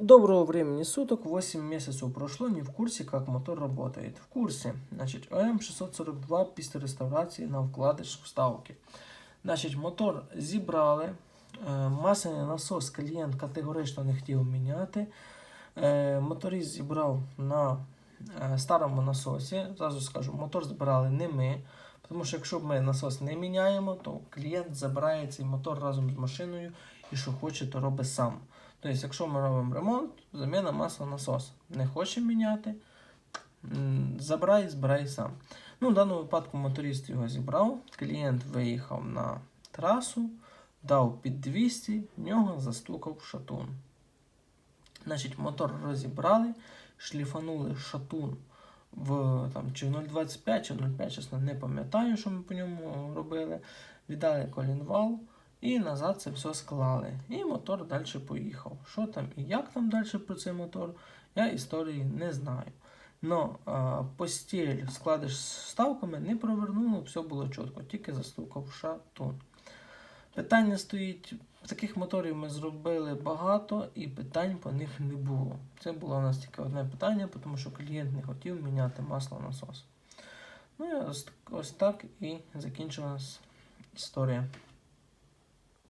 Доброго времени суток, 8 месяцев прошло, не в курсе, как мотор работает. В курсе, значит, ОМ642 після реставрації на вкладиш вставки. Значить, мотор зібрали, е, масляний насос клієнт категорично не хотів міняти. Е, Моторист зібрав на е, старому насосі. Зразу скажу, мотор збирали не ми. Тому що якщо ми насос не міняємо, то клієнт забирає цей мотор разом з машиною і що хоче, то робить сам. Тобто, якщо ми робимо ремонт, заміна масла насос. Не хоче міняти, забирай, збирай сам. Ну, в даному випадку моторист його зібрав, клієнт виїхав на трасу, дав під 200, в нього застукав шатун. Значить, мотор розібрали, шліфанули шатун в там, чи в 0,25 чи в 0,5, чесно, не пам'ятаю, що ми по ньому робили. Віддали колінвал і назад це все склали. І мотор далі поїхав. Що там і як там далі про цей мотор, я історії не знаю. Но а, постіль складиш з вставками не провернуло, все було чітко, тільки застукав шатун. Питання стоїть, таких моторів ми зробили багато і питань по них не було. Це було у нас тільки одне питання, тому що клієнт не хотів міняти масло насос. Ну і ось, ось так і закінчилась історія.